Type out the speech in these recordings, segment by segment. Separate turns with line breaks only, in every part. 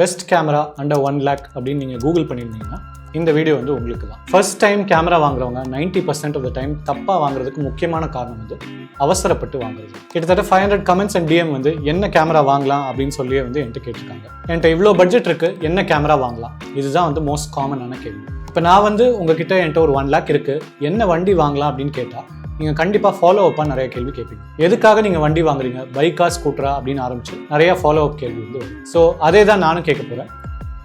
Best camera under one lakh அப்படின்னு நீங்கள் Google பண்ணியிருந்தீங்கன்னா இந்த வீடியோ வந்து உங்களுக்கு தான். ஃபர்ஸ்ட் டைம் கேமரா வாங்குறவங்க 90% பர்சன்ட் ஆஃப் த டைம் தப்பாக வாங்குறதுக்கு முக்கியமான காரணம் வந்து அவசரப்பட்டு வாங்குறது. கிட்டத்தட்ட five hundred comments and DM வந்து என்ன கேமரா வாங்கலாம் அப்படின்னு சொல்லியே வந்து என்கிட்ட கேட்டிருக்காங்க. என்கிட்ட இவ்வளோ பட்ஜெட் இருக்குது என்ன கேமரா வாங்கலாம்? இதுதான் வந்து மோஸ்ட் காமனான கேள்வி. இப்போ நான் வந்து உங்ககிட்ட என்கிட்ட ஒரு ஒன் லேக் இருக்குது என்ன வண்டி வாங்கலாம் அப்படின்னு கேட்டால் நீங்கள் கண்டிப்பாக ஃபாலோ அப்பாக நிறைய கேள்வி கேட்பீங்க. எதுக்காக நீங்கள் வண்டி வாங்குறீங்க? பைக்கா ஸ்கூட்டரா அப்படின்னு ஆரம்பிச்சு நிறைய ஃபாலோ அப் கேள்வி வந்து வரும். ஸோ அதே தான் நானும் கேட்க போகிறேன்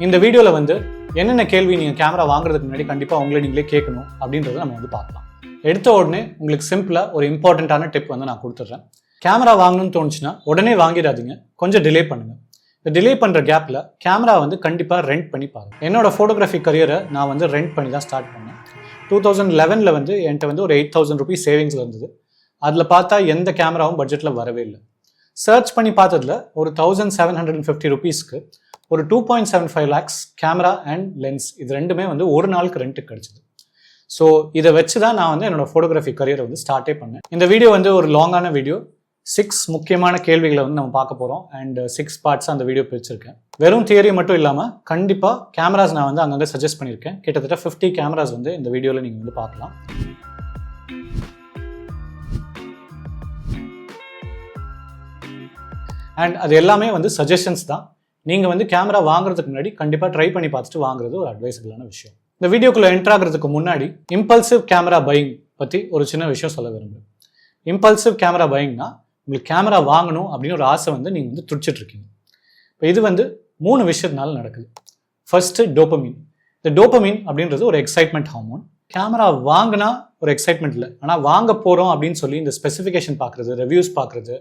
இந்த வீடியோவில் வந்து என்னென்ன கேள்வி நீங்கள் கேமரா வாங்குறதுக்கு முன்னாடி கண்டிப்பாக உங்களை நீங்களே கேட்கணும் அப்படின்றத நம்ம வந்து பார்க்கலாம். எடுத்த உடனே உங்களுக்கு சிம்பிளாக ஒரு இம்பார்ட்டண்ட்டான டிப் வந்து நான் கொடுத்துட்றேன். கேமரா வாங்கணும்னு தோணுச்சுன்னா உடனே வாங்கிடாதீங்க. கொஞ்சம் டிலே பண்ணுங்கள் இந்த டிலே பண்ணுற கேப்பில் கேமரா வந்து கண்டிப்பாக ரெண்ட் பண்ணி பாருங்கள் என்னோட ஃபோட்டோகிராஃபி கரியரை நான் வந்து ரெண்ட் பண்ணி தான் ஸ்டார்ட் பண்ணேன். டூ தௌசண்ட் லெவனில் வந்து என்கிட்ட வந்து ஒரு எயிட் தௌசண்ட் ருபீஸ் சேவிங்ஸில் இருந்தது அதில் பார்த்தா எந்த கேமராவும் பட்ஜெட்டில் வரவே இல்லை. சர்ச் பண்ணி பார்த்ததுல ஒரு thousand seven hundred and fifty ருபீஸ்க்கு ஒரு two point seven five lakhs camera and lens இது ரெண்டுமே வந்து ஒரு நாளுக்கு ரெண்ட்டுக்கு கிடச்சிது. ஸோ இதை வச்சு தான் நான் வந்து என்னோட ஃபோட்டோகிராஃபி கரியரை வந்து ஸ்டார்ட்டே பண்ணேன். இந்த வீடியோ வந்து ஒரு லாங்கான வீடியோ சிக்ஸ் முக்கியமான கேள்விகளை வந்து நம்ம பார்க்க போகிறோம் அண்ட் சிக்ஸ் பார்ட்ஸ் அந்த வீடியோ பிரிச்சிருக்கேன். வெறும் தியரி மட்டும் இல்லாமல் கண்டிப்பாக கேமராஸ் நான் வந்து அங்கங்கே சஜஸ்ட் பண்ணியிருக்கேன். கிட்டத்தட்ட ஃபிஃப்டி கேமராஸ் வந்து இந்த வீடியோவில் நீங்கள் வந்து பார்க்கலாம். அண்ட் அது எல்லாமே வந்து சஜஷன்ஸ் தான். நீங்கள் வந்து கேமரா வாங்குறதுக்கு முன்னாடி கண்டிப்பாக ட்ரை பண்ணி பார்த்துட்டு வாங்குறது ஒரு அட்வைசபிளான விஷயம். இந்த வீடியோக்குள்ளே என்ட்ராகிறதுக்கு முன்னாடி இம்பல்சிவ் கேமரா பையிங் பற்றி ஒரு சின்ன விஷயம் சொல்ல விரும்புகிறேன் இம்பல்சிவ் கேமரா பையிங்னா உங்களுக்கு கேமரா வாங்கணும் அப்படின்னு ஒரு ஆசை வந்து நீங்கள் வந்து துடிச்சிட்ருக்கீங்க இப்போ இது வந்து மூணு விஷயத்தினால நடக்குது. ஃபர்ஸ்ட் டோப்பமீன் இந்த டோப்பமீன் அப்படின்றது ஒரு எக்ஸைட்மெண்ட் ஹார்மோன் கேமரா வாங்கினா ஒரு எக்ஸைட்மெண்ட் இல்லை. ஆனால் வாங்க போகிறோம் அப்படின்னு சொல்லி இந்த ஸ்பெசிஃபிகேஷன் பார்க்குறது ரிவ்யூஸ் பார்க்குறது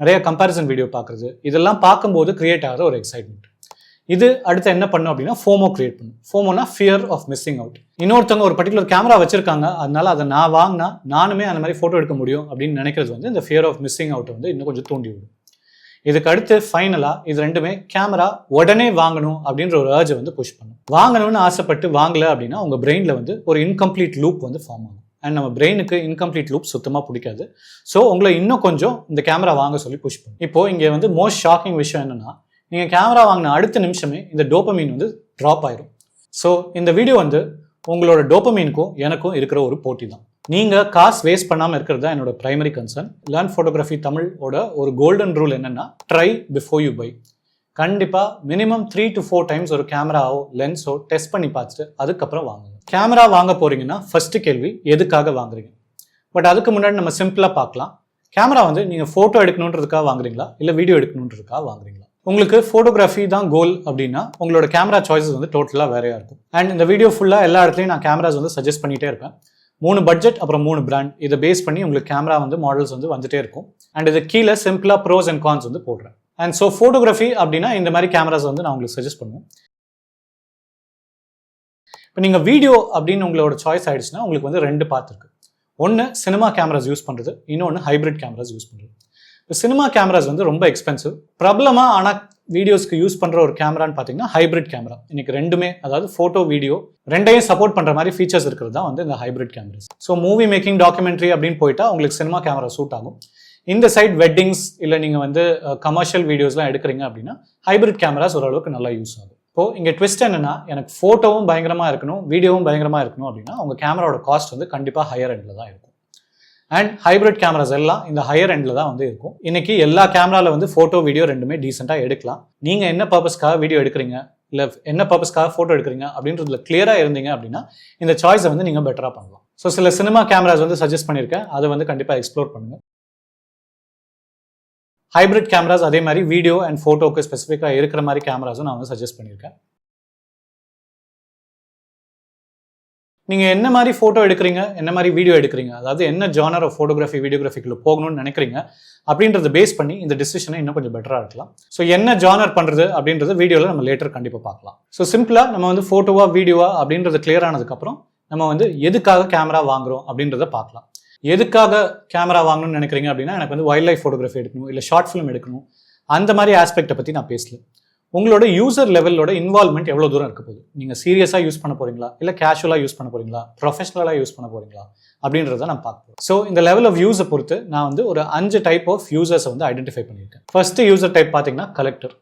நிறைய கம்பேரிசன் வீடியோ பார்க்குறது இதெல்லாம் பார்க்கும்போது கிரியேட் ஆகிற ஒரு எக்ஸைட்மெண்ட் இது அடுத்து என்ன பண்ணும் அப்படின்னா ஃபோமோ கிரியேட் பண்ணும். ஃபோமோனா ஃபியர் ஆஃப் மிஸ்ஸிங் அவுட் இன்னொருத்தவங்க ஒரு பர்டிகுலர் கேமரா வச்சிருக்காங்க. அதனால அதை நான் வாங்கினா நானுமே அந்த மாதிரி ஃபோட்டோ எடுக்க முடியும் அப்படின்னு நினைக்கிறது வந்து இந்த ஃபியர் ஆஃப் மிஸ்ஸிங் அவுட்டை வந்து இன்னும் கொஞ்சம் தூண்டி விடும். இதுக்கு அடுத்து ஃபைனலாக இது ரெண்டுமே கேமரா உடனே வாங்கணும் அப்படின்ற ஒரு ஏர்ஜை வந்து புஷ் பண்ணும். வாங்கணும்னு ஆசைப்பட்டு வாங்கலை அப்படின்னா உங்கள் பிரெயினில் வந்து ஒரு இன்கம்ப்ளீட் லூப் வந்து ஃபார்ம் ஆகும். அண்ட் நம்ம பிரெயினுக்கு இன்கம்ப்ளீட் லூப் சுத்தமாக பிடிக்காது. ஸோ உங்களை இன்னும் கொஞ்சம் இந்த கேமரா வாங்க சொல்லி புஷ் பண்ணும். இப்போ இங்கே வந்து மோஸ்ட் ஷாக்கிங் விஷயம் என்னென்னா நீங்கள் கேமரா வாங்கின அடுத்த நிமிஷமே இந்த டோப்பமீன் வந்து ட்ராப் ஆயிரும். ஸோ இந்த வீடியோ வந்து உங்களோட டோப்பமீனுக்கும் எனக்கும் இருக்கிற ஒரு போட்டி தான். நீங்கள் காசு வேஸ்ட் பண்ணாமல் இருக்கிறது தான் என்னோட ப்ரைமரி கன்சர்ன் லேர்ன் ஃபோட்டோகிராஃபி தமிழோட ஒரு கோல்டன் ரூல் என்னென்னா ட்ரை பிஃபோர் யூ பை கண்டிப்பாக minimum three to four times ஒரு கேமராவோ லென்ஸோ டெஸ்ட் பண்ணி பார்த்துட்டு அதுக்கப்புறம் வாங்குங்க. கேமரா வாங்க போகிறீங்கன்னா ஃபஸ்ட்டு கேள்வி எதுக்காக வாங்குறீங்க? பட் அதுக்கு முன்னாடி நம்ம சிம்பிளாக பார்க்கலாம். கேமரா வந்து நீங்கள் ஃபோட்டோ எடுக்கணுன்றதுக்காக வாங்குறீங்களா? இல்லை வீடியோ எடுக்கணுன்றதுக்காக வாங்குறீங்களா? உங்களுக்கு ஃபோட்டோகிராஃபி தான் கோல் அப்படின்னா உங்களோட கேமரா சாய்ஸஸ் வந்து டோட்டலாக வேறையாக இருக்கும். அண்ட் இந்த வீடியோ ஃபுல்லாக எல்லா இடத்துலையும் நான் கேமராஸ் வந்து சஜஸ்ட் பண்ணிகிட்டே இருப்பேன். மூணு பட்ஜெட் அப்புறம் மூணு பிராண்ட் இதை பேஸ் பண்ணி உங்களுக்கு கேமரா வந்து மாடல்ஸ் வந்து வந்துட்டே இருக்கும். அண்ட் இது கீழே சிம்பிளாக ப்ரோஸ் அண்ட் கான்ஸ் வந்து போடுறேன். அண்ட் ஸோ ஃபோட்டோகிராஃபி அப்படின்னா இந்த மாதிரி கேமராஸ் வந்து நான் உங்களுக்கு சஜஸ்ட் பண்ணுவேன். இப்போ நீங்கள் வீடியோ அப்படின்னு உங்களோட சாய்ஸ் ஆகிடுச்சுன்னா உங்களுக்கு வந்து ரெண்டு பார்த்துருக்கு ஒன்று சினிமா கேமராஸ் யூஸ் பண்ணுறது இன்னொன்று ஹைப்ரிட் கேமராஸ் யூஸ் பண்ணுறது சினிமா கேமராஸ் வந்து ரொம்ப எக்ஸ்பென்சிவ் பிரபலமாக ஆனால் வீடியோஸ்க்கு யூஸ் பண்ணுற ஒரு கேமரான்னு பார்த்தீங்கன்னா ஹைப்ரிட் கேமரா இன்னைக்கு ரெண்டுமே அதாவது ஃபோட்டோ வீடியோ ரெண்டையும் சப்போர்ட் பண்ணுற மாதிரி ஃபீச்சர்ஸ் இருக்கிறது தான் வந்து இந்த hybrid cameras so movie making documentary அப்படின்னு போயிட்டா உங்களுக்கு சினிமா கேமரா சூட் ஆகும். இந்த சைட் வெட்டிங்ஸ் இல்லை நீங்கள் வந்து கமர்ஷியல் வீடியோஸ்லாம் எடுக்கிறீங்க அப்படின்னா ஹைப்ரிட் கேமராஸ் ஓரளவுக்கு நல்லா யூஸ் ஆகும். இப்போ இங்கே ட்விஸ்ட் என்னன்னா எனக்கு ஃபோட்டோவும் பயங்கரமாக இருக்கணும் வீடியோவும் பயங்கரமாக இருக்கணும் அப்படின்னா உங்கள் கேமராவோட காஸ்ட் வந்து கண்டிப்பாக ஹையர் எண்டில் தான் இருக்கும். அண்ட் ஹைப்ரிட் கேமராஸ் எல்லாம் இந்த ஹையர் எண்டில் தான் வந்து இருக்கும். இன்னைக்கு எல்லா கேமராவில் வந்து ஃபோட்டோ வீடியோ ரெண்டுமே டீசெண்டாக எடுக்கலாம். நீங்கள் என்ன பர்பஸ்க்காக வீடியோ எடுக்கிறீங்க? இல்லை என்ன பர்பஸ்க்காக ஃபோட்டோ எடுக்கிறீங்க? அப்படின்றதுல கிளியராக இருந்தீங்க அப்படின்னா இந்த சாய்ஸை வந்து நீங்கள் பெட்டராக பண்ணலாம். ஸோ சில சினிமா கேமராஸ் வந்து சஜஸ்ட் பண்ணியிருக்கேன். அதை வந்து கண்டிப்பாக எக்ஸ்ப்ளோர் பண்ணுங்கள் ஹைப்ரிட் கேமராஸ் அதே மாதிரி வீடியோ அண்ட் ஃபோட்டோக்கு ஸ்பெசிஃபிக்காக இருக்கிற மாதிரி கேமராஸும் நான் வந்து சஜஸ்ட் பண்ணியிருக்கேன். நீங்கள் என்ன மாதிரி ஃபோட்டோ எடுக்கிறீங்க? என்ன மாதிரி வீடியோ எடுக்கிறீங்க? அதாவது என்ன ஜானர் ஆஃப் ஃபோட்டோகிராஃபி வீடியோகிராஃபிக்குள்ள போகணும்னு நினைக்கிறீங்க? அப்படின்றத பேஸ் பண்ணி இந்த டிசிஷனை இன்னும் கொஞ்சம் பெட்டராக இருக்கலாம் ஸோ என்ன ஜானர் பண்ணுறது அப்படின்றது வீடியோவில் நம்ம லேட்டர் கண்டிப்பாக பார்க்கலாம். ஸோ சிம்பிளாக நம்ம வந்து ஃபோட்டோவா வீடியோவா அப்படின்றது கிளியர் ஆனதுக்கப்புறம் நம்ம வந்து எதுக்காக கேமரா வாங்குறோம் அப்படின்றத பார்க்கலாம். எதுக்காக கேமரா வாங்கணும்னு நினைக்கிறீங்க அப்படின்னா எனக்கு வந்து வைல்ட் லைஃப் ஃபோட்டோகிராஃபி எடுக்கணும் இல்லை ஷார்ட் ஃபிலிம் எடுக்கணும். அந்த மாதிரி ஆஸ்பெக்டை பற்றி நான் பேசல. உங்களோட யூசர் லெவலோட இன்வால்மெண்ட் எவ்வளோ தூரம் இருக்க போகுது? நீங்கள் சீரியஸாக யூஸ் பண்ண போறீங்களா? இல்லை கேஷுவலாக யூஸ் பண்ண போறீங்களா? ப்ரொஃபஷனலாக யூஸ் பண்ண போறீங்களா? அப்படின்றத நான் பார்ப்போம் ஸோ இந்த லெவல் ஆஃப் யூஸை பொறுத்து நான் வந்து ஒரு அஞ்சு டைப் ஆஃப் யூசர்ஸை வந்து ஐடென்டிஃபை பண்ணியிருக்கேன். ஃபர்ஸ்ட் யூசர் டைப் பார்த்தீங்கன்னா கலெக்டர்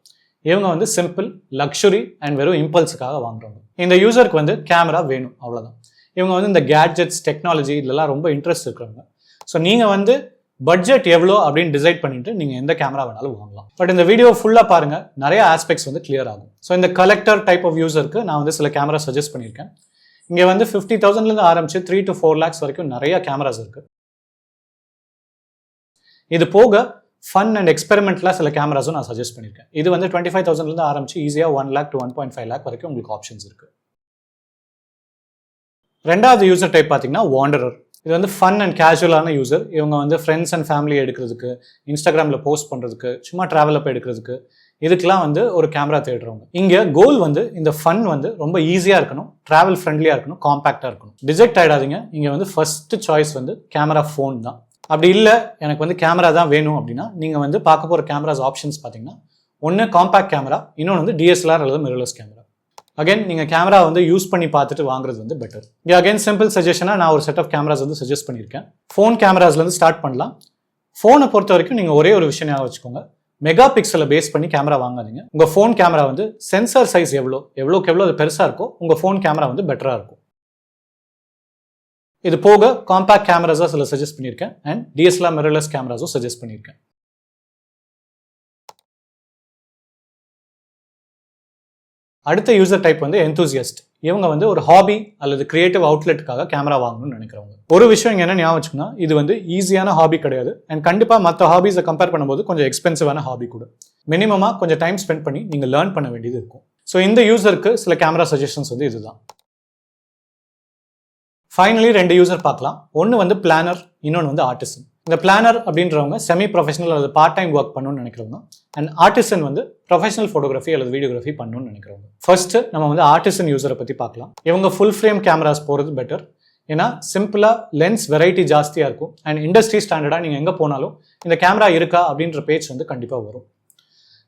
இவங்க வந்து சிம்பிள் லக்ஸுரி அண்ட் வெறும் இம்பல்ஸுக்காக வாங்குறவங்க. இந்த யூசருக்கு வந்து கேமரா வேணும் அவ்வளோதான் இவங்க வந்து இந்த கேட்ஜெட்ஸ் டெக்னாலஜி இதெல்லாம் ரொம்ப இன்ட்ரெஸ்ட் இருக்கிறவங்க. ஸோ நீங்கள் வந்து பட்ஜெட் எவ்வளோ அப்படின்னு டிசைட் பண்ணிட்டு நீங்கள் எந்த கேமரா வேணாலும் வாங்கலாம். பட் இந்த வீடியோ ஃபுல்லாக பாருங்கள் நிறைய ஆஸ்பெக்ட்ஸ் வந்து கிளியர் ஆகும். ஸோ இந்த கலெக்டர் டைப் ஆஃப் யூஸருக்கு நான் வந்து சில கேமரா சஜஸ்ட் பண்ணியிருக்கேன். இங்கே வந்து ஃபிஃப்டி தௌசண்ட்லேருந்து ஆரம்பிச்சு த்ரீ டு ஃபோர் லேக்ஸ் வரைக்கும் நிறைய கேமராஸ் இருக்கு. இது போக ஃபன் அண்ட் எக்ஸ்பெரிமெண்ட்லாம் சில கேமராஸும் நான் சஜஸ்ட் பண்ணியிருக்கேன். இது வந்து டுவெண்ட்டி ஃபைவ் தௌசண்ட்லேருந்து ஆரம்பிச்சு ஈஸியாக one lakh to one point five lakh வரைக்கும் உங்களுக்கு ஆப்ஷன்ஸ் இருக்கு. ரெண்டாவது யூசர் டைப் பார்த்தீங்கன்னா வாண்டரர் இது வந்து ஃபன் அண்ட் கேஷுவலான யூசர் இவங்க வந்து ஃப்ரெண்ட்ஸ் அண்ட் ஃபேமிலி எடுக்கிறதுக்கு இன்ஸ்டாகிராமில் போஸ்ட் பண்ணுறதுக்கு சும்மா ட்ராவல் அப்போ எடுக்கிறதுக்கு இதுக்கெலாம் வந்து ஒரு கேமரா தேடுறவங்க. இங்கே கோல் வந்து இந்த ஃபன் வந்து ரொம்ப ஈஸியாக இருக்கணும் ட்ராவல் ஃப்ரெண்ட்லியாக இருக்கணும் காம்பேக்டாக இருக்கணும். டிஜெக்ட் ஆகிடாதீங்க இங்கே வந்து ஃபஸ்ட்டு சாய்ஸ் வந்து கேமரா ஃபோன் தான். அப்படி இல்லை எனக்கு வந்து கேமரா தான் வேணும் அப்படின்னா நீங்கள் வந்து பார்க்க போகிற கேமராஸ் ஆப்ஷன்ஸ் பார்த்தீங்கன்னா ஒன்று காம்பேக்ட் கேமரா இன்னொன்று வந்து டிஎஸ்எல்ஆர் அல்லது மிரர்லெஸ் கேமரா அகைன் நீங்கள் கேமரா வந்து யூஸ் பண்ணி பார்த்துட்டு வாங்குறது வந்து பெட்டர் இங்கே அகைன் சிம்பிள் சஜஷனாக நான் ஒரு செட் ஆஃப் கேமராஸ் வந்து சஜஸ்ட் பண்ணியிருக்கேன். ஃபோன் கேமராஸ்லேருந்து ஸ்டார்ட் பண்ணலாம். ஃபோனை பொறுத்த வரைக்கும் நீங்கள் ஒரே ஒரு விஷயம் ஞாபகம் வச்சுக்கோங்க. மெகா பிக்சலை பேஸ் பண்ணி கேமரா வாங்காதீங்க. உங்கள் ஃபோன் கேமரா வந்து சென்சார் சைஸ் எவ்வளோ எவ்வளோக்கு எவ்வளோ அது பெருசாக இருக்கோ உங்கள் ஃபோன் கேமரா வந்து பெட்டராக இருக்கும். இது போக காம்பேக்ட் கேமராஸாக சில சஜஸ்ட் பண்ணியிருக்கேன். அண்ட் டிஎஸ்எல்ஆர் மிரர்லெஸ் கேமராஸும் சஜஸ்ட் பண்ணியிருக்கேன். அடுத்த யூசர் டைப் வந்து எந்தூசியஸ்ட் இவங்க வந்து ஒரு ஹாபி அல்லது கிரியேட்டிவ் அவுட்லெட்டுக்காக கேமரா வாங்கணும்னு நினைக்கிறவங்க. ஒரு விஷயம் என்ன ஞாபகம் வச்சுக்கோன்னா இது வந்து ஈஸியான ஹாபி கிடையாது. அண்ட் கண்டிப்பாக மற்ற ஹாபிஸை கம்பேர் பண்ணும்போது கொஞ்சம் எக்ஸ்பென்சிவான ஹாபி கூட. மினிமமாக கொஞ்சம் டைம் ஸ்பெண்ட் பண்ணி நீங்கள் லேர்ன் பண்ண வேண்டியது இருக்கும். ஸோ இந்த யூசருக்கு சில கேமரா சஜஷன்ஸ் வந்து இதுதான். ஃபைனலி ரெண்டு யூசர் பார்க்கலாம். ஒன்று வந்து பிளானர் இன்னொன்று வந்து ஆர்டிசன் இந்த பிளானர் அப்படின்றவங்க செமி ப்ரொஃபஷனல் அல்லது பார்ட் டைம் ஒர்க் பண்ணணும்னு நினைக்கிறவங்க அண்ட் ஆர்டிசன் வந்து ப்ரொஃபஷனல் ஃபோட்டோகிராஃபி அல்லது வீடியோகிராஃபி பண்ணணும்னு நினைக்கிறவங்க. ஃபர்ஸ்ட் நம்ம வந்து ஆர்டிசன் யூசரை பற்றி பார்க்கலாம். இவங்க ஃபுல் ஃப்ரேம் கேமராஸ் போகிறது பெட்டர் ஏன்னா சிம்பிளாக லென்ஸ் வெரைட்டி ஜாஸ்தியாக இருக்கும். அண்ட் இண்டஸ்ட்ரி ஸ்டாண்டர்டாக நீங்கள் எங்கே போனாலும் இந்த கேமரா இருக்கா அப்படின்ற பேஜ் வந்து கண்டிப்பாக வரும்.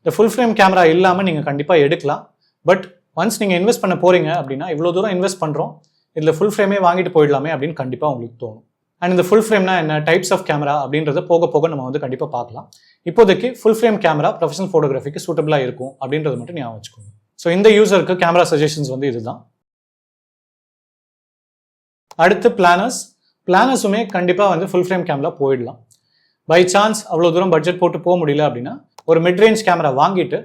இந்த ஃபுல் ஃப்ரேம் கேமரா இல்லாமல் நீங்கள் கண்டிப்பாக எடுக்கலாம். பட் ஒன்ஸ் நீங்கள் இன்வெஸ்ட் பண்ண போகிறீங்க அப்படின்னா இவ்வளோ தூரம் இன்வெஸ்ட் பண்ணுறோம் இதில் ஃபுல் ஃப்ரேமே வாங்கிட்டு போயிடலாமே அப்படின்னு கண்டிப்பாக உங்களுக்கு தோணும். அண்ட் இந்த ஃபுல் ஃப்ரேம்னா என்ன? டைப்ஸ் ஆஃப் கேமரா அப்படின்றத போக போக நம்ம வந்து கண்டிப்பாக பார்க்கலாம். இப்போதைக்கு ஃபுல் ஃப்ரேம் கேமரா ப்ரொஃபஷனல் ஃபோட்டோகிராஃபிக்கு சூட்டபிளாக இருக்கும் அப்படின்றத மட்டும் ஞாபகம் வச்சுக்கோங்க. ஸோ இந்த யூசருக்கு கேமரா சஜஷன்ஸ் வந்து இதுதான். அடுத்து பிளானர்ஸ் பிளானர்ஸுமே கண்டிப்பாக வந்து ஃபுல் ஃப்ரேம் கேமரா போயிடலாம். பை சான்ஸ் அவ்வளோ தூரம் பட்ஜெட் போட்டு போக முடியல அப்படின்னா ஒரு மிட் ரேஞ்ச் கேமரா வாங்கிட்டு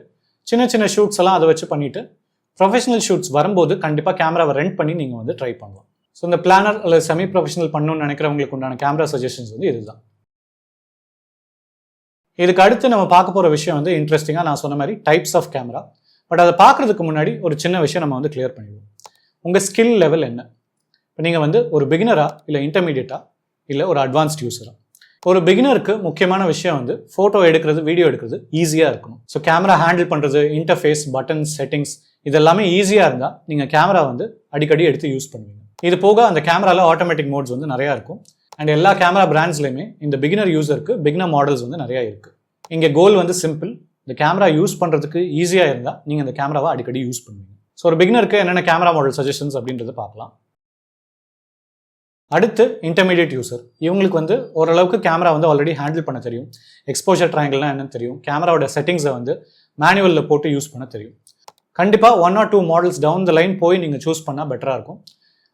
சின்ன சின்ன ஷூட்ஸ் எல்லாம் அதை வச்சு பண்ணிட்டு ப்ரொஃபஷனல் ஷூட்ஸ் வரும்போது கண்டிப்பாக கேமராவை ரெண்ட் பண்ணி நீங்கள் வந்து ட்ரை பண்ணலாம். ஸோ இந்த பிளானர் அல்லது செமி ப்ரொஃபஷனல் பண்ணணும்னு நினைக்கிறவங்களுக்கு உண்டான கேமரா சஜஷன்ஸ் வந்து இதுதான். இதுக்கு அடுத்து நம்ம பார்க்க போகிற விஷயம் வந்து இன்ட்ரெஸ்டிங்காக நான் சொன்ன மாதிரி டைப்ஸ் ஆஃப் கேமரா பட் அதை பார்க்குறதுக்கு முன்னாடி ஒரு சின்ன விஷயம் நம்ம வந்து கிளியர் பண்ணிடுவோம். உங்கள் ஸ்கில் லெவல் என்ன? இப்போ நீங்கள் வந்து ஒரு பிகினரா இல்லை இன்டர்மீடியட்டா இல்லை ஒரு அட்வான்ஸ்ட் யூஸரா ஒரு பிகினருக்கு முக்கியமான விஷயம் வந்து ஃபோட்டோ எடுக்கிறது வீடியோ எடுக்கிறது ஈஸியாக இருக்கணும். ஸோ கேமரா ஹேண்டில் பண்ணுறது இன்டர்ஃபேஸ் பட்டன்ஸ் செட்டிங்ஸ் இதெல்லாமே ஈஸியாக இருந்தால் நீங்கள் கேமரா வந்து அடிக்கடி எடுத்து யூஸ் பண்ணுவீங்க. இது போக அந்த கேமராவில் ஆட்டோமேட்டிக் மோட்ஸ் வந்து நிறையா இருக்கும். அண்ட் எல்லா கேமரா பிராண்ட்ஸ்லையுமே இந்த பிகினர் யூஸருக்கு பிகினர் மாடல்ஸ் வந்து நிறையா இருக்குது இங்கே கோல் வந்து சிம்பிள் இந்த கேமரா யூஸ் பண்ணுறதுக்கு ஈஸியாக இருந்தால் நீங்கள் இந்த கேமராவை அடிக்கடி யூஸ் பண்ணுவீங்க. ஸோ ஒரு பிகினருக்கு என்னென்ன கேமரா மாடல் சஜஷன்ஸ் அப்படின்றத பார்க்கலாம். அடுத்து இன்டர்மீடியட் யூசர் இவங்களுக்கு வந்து ஓரளவுக்கு கேமரா வந்து ஆல்ரெடி ஹேண்டில் பண்ண தெரியும். எக்ஸ்போஷர் ட்ரையாங்கிள்லாம் என்னன்னு தெரியும். கேமராவோட செட்டிங்ஸை வந்து மேனுவலில் போட்டு யூஸ் பண்ண தெரியும். கண்டிப்பாக one or two models down the line போய் நீங்கள் சூஸ் பண்ணால் பெட்டராக இருக்கும்.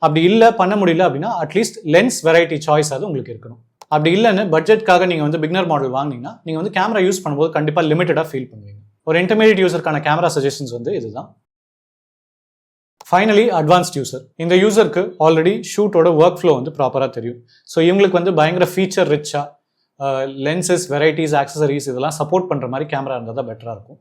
அப்படி இல்லை பண்ண முடியல அப்படின்னா அட்லீஸ்ட் லென்ஸ் வெரைட்டி சாய்ஸ் அது உங்களுக்கு இருக்கணும். அப்படி இல்லைன்னு பட்ஜெட்காக நீங்கள் வந்து பிக்னர் மாடல் வாங்கினீங்கன்னா நீங்கள் வந்து கேமரா யூஸ் பண்ணும்போது கண்டிப்பாக லிமிட்டடாக ஃபீல் பண்ணுவீங்க. ஒரு இன்டர்மீடியட் யூசருக்கான கேமரா சஜஷன்ஸ் வந்து இதுதான். ஃபைனலி அட்வான்ஸ்ட் யூசர் இந்த யூசருக்கு ஆல்ரெடி ஷூட்டோட ஒர்க் ஃப்ளோ வந்து ப்ராப்பராக தெரியும். ஸோ இவங்களுக்கு வந்து பயங்கர ஃபீச்சர் ரிச்சாக லென்சஸ் வெரைட்டிஸ் ஆக்சசரிஸ் இதெல்லாம் சப்போர்ட் பண்ணுற மாதிரி கேமரா இருந்தால் தான் பெட்டராக இருக்கும்.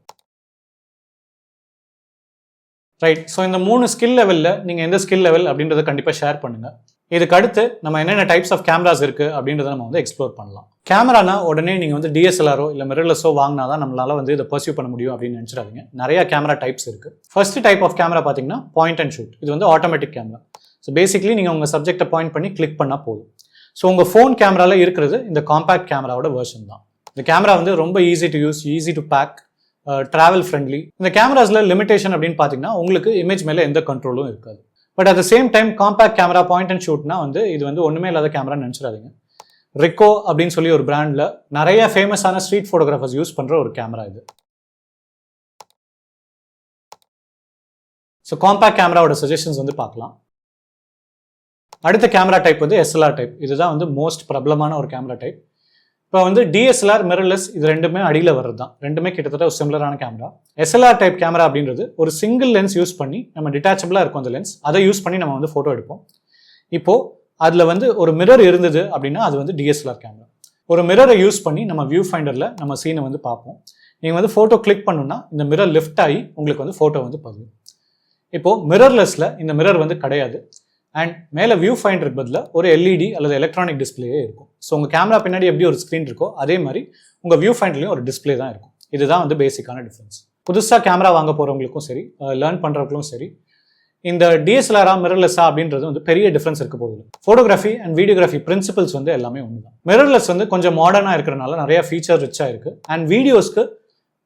ரைட் ஸோ இந்த மூணு ஸ்கில் லெவலில் நீங்கள் எந்த ஸ்கில் லெவல் அப்படின்றத கண்டிப்பாக ஷேர் பண்ணுங்கள் இதுக்கு அடுத்து நம்ம என்னென்ன டைப்ஸ் ஆஃப் கேமராஸ் இருக்குது அப்படின்றத நம்ம வந்து எக்ஸ்ப்ளோர் பண்ணலாம். கேமரானா உடனே நீங்கள் வந்து டிஎஸ்எல்ஆரோ இல்லை மிரர்லெஸோ வாங்கினா தான் நம்மளால் வந்து இதை பர்சியூ பண்ண முடியும் அப்படின்னு நினச்சிடாதீங்க. நிறையா கேமரா டைப்ஸ் இருக்குது ஃபர்ஸ்ட் டைப் ஆஃப் கேமரா பார்த்தீங்கன்னா பாயிண்ட் அண்ட் ஷூட் இது வந்து ஆட்டோமேட்டிக் கேமரா ஸோ பேசிக்லி நீங்கள் உங்கள் சப்ஜெக்டை பாயிண்ட் பண்ணி கிளிக் பண்ணால் போதும். ஸோ உங்கள் ஃபோன் கேமராவில் இருக்கிறது இந்த காம்பேக்ட் கேமராவோட வேர்ஷன் தான். இந்த கேமரா வந்து ரொம்ப easy to use easy to pack travel friendly இந்த கேமராஸில் லிமிடேஷன் அப்படின்னு பார்த்தீங்கன்னா உங்களுக்கு இமேஜ் மேலே எந்த கண்ட்ரோலும் இருக்காது. But at the same time compact camera point and ஷூட்னா வந்து இது வந்து ஒன்றுமே இல்லாத கேமரா நினச்சிடாதீங்க. ரிக்கோ அப்படின்னு சொல்லி ஒரு பிராண்டில் நிறைய ஃபேமஸான ஸ்ட்ரீட் ஃபோட்டோகிராஃபர்ஸ் யூஸ் பண்ணுற ஒரு கேமரா இது. ஸோ காம்பேக்ட் கேமராவோட சஜஷன்ஸ் வந்து பார்க்கலாம். அடுத்த கேமரா டைப் வந்து எஸ்எல்ஆர் டைப் இதுதான் வந்து மோஸ்ட் பிரபலமான ஒரு கேமரா டைப் இப்போ வந்து டிஎஸ்எல்ஆர் மிரர்லெஸ் இது ரெண்டுமே அடியில் வர்றது தான் ரெண்டுமே கிட்டத்தட்ட ஒரு சிமிலரான கேமரா எஸ்எல்ஆர் டைப் கேமரா அப்படின்றது ஒரு சிங்கிள் லென்ஸ் யூஸ் பண்ணி நம்ம டிட்டாச்சபிளாக இருக்கும் அந்த லென்ஸ் அதை யூஸ் பண்ணி நம்ம வந்து ஃபோட்டோ எடுப்போம். இப்போது அதில் வந்து ஒரு மிரர் இருந்தது அப்படின்னா அது வந்து டிஎஸ்எல்ஆர் கேமரா ஒரு மிரரை யூஸ் பண்ணி நம்ம வியூ ஃபைண்டரில் நம்ம சீனை வந்து பார்ப்போம். நீங்கள் வந்து ஃபோட்டோ கிளிக் பண்ணுன்னா இந்த மிரர் லிஃப்ட் ஆகி உங்களுக்கு வந்து ஃபோட்டோ வந்து பதியும். இப்போது மிரர்லெஸில் இந்த மிரர் வந்து கிடையாது. அண்ட் மேலே வியூ ஃபைண்டர் பதில் ஒரு எல்இடி அல்லது எலக்ட்ரானிக் டிஸ்பிளேயே இருக்கும். ஸோ உங்கள் கேமரா பின்னாடி எப்படி ஒரு ஸ்க்ரீன் இருக்கோ அதே மாதிரி உங்கள் வியூ ஃபைண்ட்லேயும் ஒரு டிஸ்பிளே தான் இருக்கும். இதுதான் வந்து பேசிக்கான டிஃப்ரென்ஸ் புதுசாக கேமரா வாங்க போகிறவங்களுக்கும் சரி லேர்ன் பண்ணுறவங்களுக்கும் சரி இந்த டிஎஸ்எல்ஆரா மிரர்லெஸ்ஸா அப்படின்றது வந்து பெரிய டிஃப்ரென்ஸ் இருக்க போகுது. ஃபோட்டோகிராஃபி அண்ட் வீடியோகிராஃபி பிரின்சிபல்ஸ் வந்து எல்லாமே ஒன்று தான் மிரர்லெஸ் வந்து கொஞ்சம் மாடர்னாக இருக்கிறனால நிறைய ஃபீச்சர் ரிச்சாக இருக்குது அண்ட் வீடியோஸ்க்கு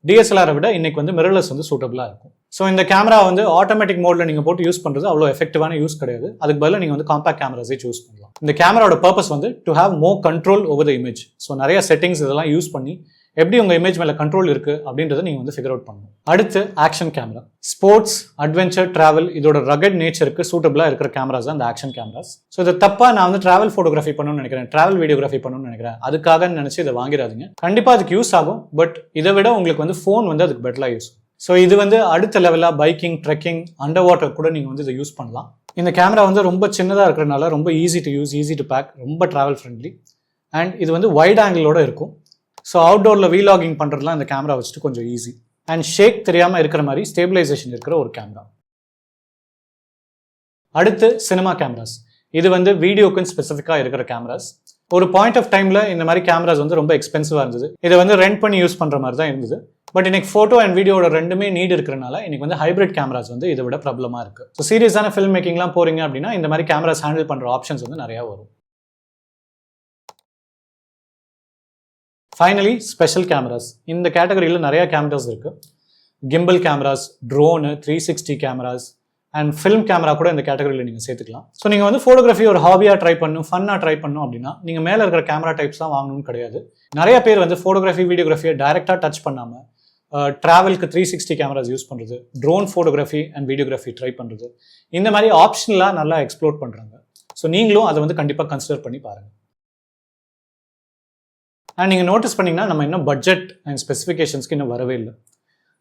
டிஎஸ்எல்ஆரை விட இன்றைக்கி வந்து மிரர்லெஸ் வந்து சூட்டபிளாக இருக்கும். ஸோ இந்த கேமரா வந்து ஆட்டோமேட்டிக் மோடில் நீங்கள் போட்டு யூஸ் பண்ணுறது அவ்வளோ எஃபெக்டிவான யூஸ் கிடையாது. அதுக்கு பதிலாக நீங்கள் வந்து காம்பேக்ட் கேமராஸே சூஸ் பண்ணலாம். இந்த கேமராவோட பர்பஸ் வந்து to have more control over the image so நிறைய செட்டிங்ஸ் இதெல்லாம் யூஸ் பண்ணி எப்படி உங்கள் இமேஜ் மேலே கண்ட்ரோல் இருக்குது அப்படின்றத நீங்கள் வந்து ஃபிகர் அவுட் பண்ணணும். அடுத்து action camera sports adventure travel இதோட ரகட் நேச்சருக்கு சூட்டபிளாக இருக்கிற கேமராஸ் தான் இந்த ஆக்ஷன் கேமராஸ் ஸோ இது தப்பாக நான் வந்து ட்ராவல் ஃபோட்டோகிராஃபி பண்ணணும்னு நினைக்கிறேன் ட்ராவல் வீடியோகிராஃபி பண்ணணும்னு நினைக்கிறேன். அதுக்காக நினச்சி இதை வாங்கிடாதீங்க. கண்டிப்பாக அதுக்கு யூஸ் ஆகும் பட் இதை விட உங்களுக்கு வந்து ஃபோன் வந்து அதுக்கு பெட்டராக யூஸ் ஸோ இது வந்து அடுத்த லெவலாக பைக்கிங் ட்ரெக்கிங் அண்டர் வாட்டர் கூட நீங்கள் வந்து இதை யூஸ் பண்ணலாம். இந்த கேமரா வந்து ரொம்ப சின்னதாக இருக்கிறனால ரொம்ப easy to use easy to pack ரொம்ப ட்ராவல் ஃப்ரெண்ட்லி அண்ட் இது வந்து வைட் ஆங்கிளோட இருக்கும். ஸோ அவுட்டோரில் வீலாகிங் பண்ணுறதுலாம் இந்த கேமரா வச்சுட்டு கொஞ்சம் ஈஸி அண்ட் ஷேக் தெரியாமல் இருக்கிற மாதிரி ஸ்டேபிளைசேஷன் இருக்கிற ஒரு கேமரா அடுத்து சினிமா கேமராஸ் இது வந்து வீடியோக்குன்னு ஸ்பெசிஃபிக்காக இருக்கிற கேமராஸ் ஒரு பாயிண்ட் ஆஃப் டைமில் இந்த மாதிரி கேமராஸ் வந்து ரொம்ப எக்ஸ்பென்சிவாக இருந்தது. இதை வந்து ரெண்ட் பண்ணி யூஸ் பண்ணுற மாதிரி தான் இருந்தது. பட் இன்னைக்கு ஃபோட்டோ அண்ட் வீடியோட ரெண்டுமே நீட் இருக்கிறனால இன்னைக்கு வந்து ஹைப்ரிட் கேமராஸ் வந்து இதை விட ப்ராப்ளமாக இருக்குது ஸோ சீரியஸான ஃபில்ம் மேக்கிங்லாம் போகிறீங்க அப்படின்னா இந்த மாதிரி கேமராஸ் ஹேண்டில் பண்ணுற ஆப்ஷன்ஸ் வந்து நிறையா வரும். ஃபைனலி ஸ்பெஷல் கேமராஸ் இந்த கேட்டகரியில் நிறையா கேமராஸ் இருக்குது gimbal cameras drone three sixty cameras and film camera கூட இந்த கேட்டகரியில் நீங்கள் சேர்த்துக்கலாம். ஸோ நீங்கள் வந்து ஃபோட்டோகிராஃபி ஒரு ஹாபியாக ட்ரை பண்ணும் ஃபன்னாக ட்ரை பண்ணும் அப்படின்னா நீங்கள் மேலே இருக்கிற கேமரா டைப்ஸ் தான் வாங்கணும்னு கிடையாது. நிறைய பேர் வந்து ஃபோட்டோகிராஃபி வீடியோகிராஃபியை டைரெக்டாக டச் பண்ணாமல் ட்ராவலுக்கு த்ரீ சிக்ஸ்டி கேமராஸ் யூஸ் பண்ணுறது drone photography and videography try பண்ணுறது இந்த மாதிரி ஆப்ஷன்லாம் நல்லா எக்ஸ்ப்ளோர் பண்ணுறாங்க ஸோ நீங்களும் அதை வந்து கண்டிப்பாக கன்சிடர் பண்ணி பாருங்கள் அண்ட் நீங்கள் நோட்டீஸ் பண்ணிங்கன்னா நம்ம இன்னும் பட்ஜெட் அண்ட் ஸ்பெசிஃபிகேஷன்ஸ்க்கு இன்னும் வரவே இல்லை.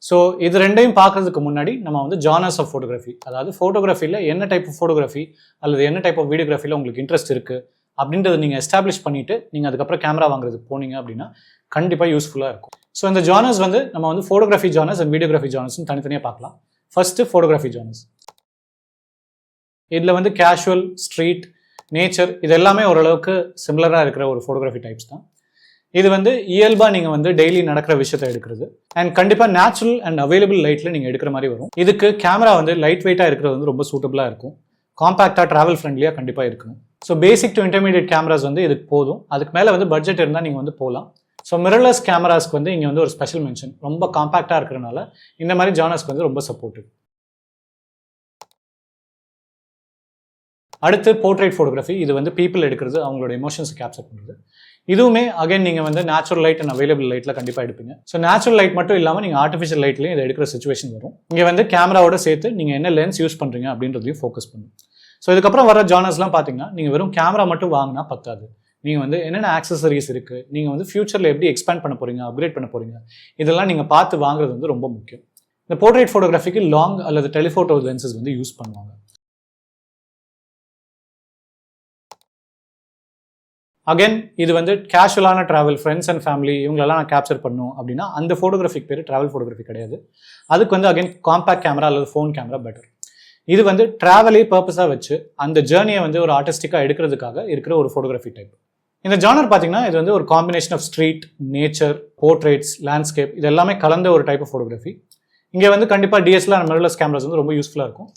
ஸோ இது ரெண்டையும் பார்க்கறதுக்கு முன்னாடி நம்ம வந்து ஜானர்ஸ் ஆஃப் ஃபோட்டோகிராஃபி அதாவது ஃபோட்டோகிராஃபியில் என்ன டைப் ஆஃப் ஃபோட்டோகிராஃபி அல்லது என்ன டைப் ஆஃப் வீடியோகிராஃபியில் உங்களுக்கு இன்ட்ரெஸ்ட் இருக்குது அப்படின்றத நீங்கள் எஸ்டாப்ளிஷ் பண்ணிவிட்டு நீங்கள் அதுக்கப்புறம் கேமரா வாங்குறதுக்கு போனீங்க அப்படின்னா கண்டிப்பாக யூஸ்ஃபுல்லாக இருக்கும். ஸோ இந்த ஜானர்ஸ் வந்து நம்ம வந்து ஃபோட்டோகிராஃபி ஜானர்ஸ் அண்ட் வீடியோகிராஃபி ஜானர்ஸ்னு தனித்தனியாக பார்க்கலாம். ஃபர்ஸ்ட்டு ஃபோட்டோகிராஃபி ஜானர்ஸ் இதில் வந்து கேஷுவல் ஸ்ட்ரீட் நேச்சர் இது எல்லாமே ஓரளவுக்கு சிமிலராக இருக்கிற ஒரு ஃபோட்டோகிராஃபி டைப்ஸ் தான். இது வந்து இயல்பாக நீங்கள் வந்து டெய்லி நடக்கிற விஷயத்தை எடுக்கிறது. அண்ட் கண்டிப்பாக நேச்சுரல் அண்ட் அவைலபிள் லைட்டில் நீங்கள் எடுக்கிற மாதிரி வரும். இதுக்கு கேமரா வந்து லைட் வெயிட்டாக இருக்கிறது வந்து ரொம்ப சூட்டபுளாக இருக்கும். காம்பேக்டாக ட்ராவல் ஃப்ரெண்ட்லியாக கண்டிப்பாக இருக்கணும். So basic to intermediate cameras வந்து இதுக்கு போதும். அதுக்கு மேலே வந்து பட்ஜெட் இருந்தால் நீங்கள் வந்து போகலாம் ஸோ மிரர்லெஸ் கேமராஸ்க்கு வந்து இங்கே வந்து ஒரு ஸ்பெஷல் மென்ஷன் ரொம்ப காம்பேக்டாக இருக்கிறனால இந்த மாதிரி ஜானர்ஸ்க்கு வந்து ரொம்ப சப்போர்ட்டிவ் அடுத்து போர்ட்ரேட் ஃபோட்டோகிராஃபி இது வந்து பீப்புள் எடுக்கிறது அவங்களோட எமோஷன்ஸை கேப்சர் பண்ணுறது இதுவுமே அகைன் நீங்கள் வந்து நேச்சுரல் லைட் அண்ட் அவைலபிள் லைட்டில் கண்டிப்பாக எடுப்பீங்க. ஸோ நேச்சுரல் லைட் மட்டும் இல்லாமல் நீங்கள் ஆர்டிஃபிஷியல் லைட்லையும் இதை எடுக்கிற சுச்சுவேஷன் வரும். இங்கே வந்து கேமராவோட சேர்த்து நீங்கள் என்ன லென்ஸ் யூஸ் பண்ணுறீங்க அப்படின்றதையும் ஃபோக்கஸ் பண்ணும். ஸோ இதுக்கப்புறம் வர ஜானர்ஸ்லாம் பார்த்தீங்கன்னா நீங்கள் வெறும் கேமரா மட்டும் வாங்கினா பத்தாது. நீங்கள் வந்து என்னென்ன ஆக்சசரிஸ் இருக்குது நீங்கள் வந்து ஃபியூச்சரில் எப்படி எக்ஸ்பேண்ட் பண்ண போகிறீங்க அப்கிரேட் பண்ண போகிறீங்க இதெல்லாம் நீங்கள் பார்த்து வாங்குறது வந்து ரொம்ப முக்கியம். இந்த போர்ட்ரேட் ஃபோட்டோகிராஃபிக்கு லாங் அல்லது டெலிஃபோட்டோ லென்சஸ் வந்து யூஸ் பண்ணுவாங்க. அகைன் இது வந்து கேஷுவலான ட்ராவல் ஃப்ரெண்ட்ஸ் அண்ட் ஃபேமிலி இவங்களெல்லாம் நான் கேப்சர் பண்ணும் அப்படின்னா அந்த ஃபோட்டோகிராஃபிக் பேர் ட்ராவல் ஃபோட்டோகிராஃபி கிடையாது. அதுக்கு வந்து அகைன் காம்பேக்ட் கேமரா அல்லது ஃபோன் கேமரா பெட்டர் இது வந்து ட்ராவலே பர்பஸாக வச்சு அந்த ஜேர்னியை வந்து ஒரு ஆர்டிஸ்டிக்காக எடுக்கிறதுக்காக இருக்கிற ஒரு ஃபோட்டோகிராஃபி டைப் இந்த ஜானர் பார்த்தீங்கன்னா இது வந்து ஒரு combination of street nature portraits landscape இது எல்லாமே கலந்த ஒரு டைப் ஆஃப் ஃபோட்டோகிராஃபி இங்கே வந்து கண்டிப்பாக டிஎஸ்எல்ஆர் மிரர்லெஸ் கேமராஸ் வந்து ரொம்ப யூஸ்ஃபுல்லாக இருக்கும்.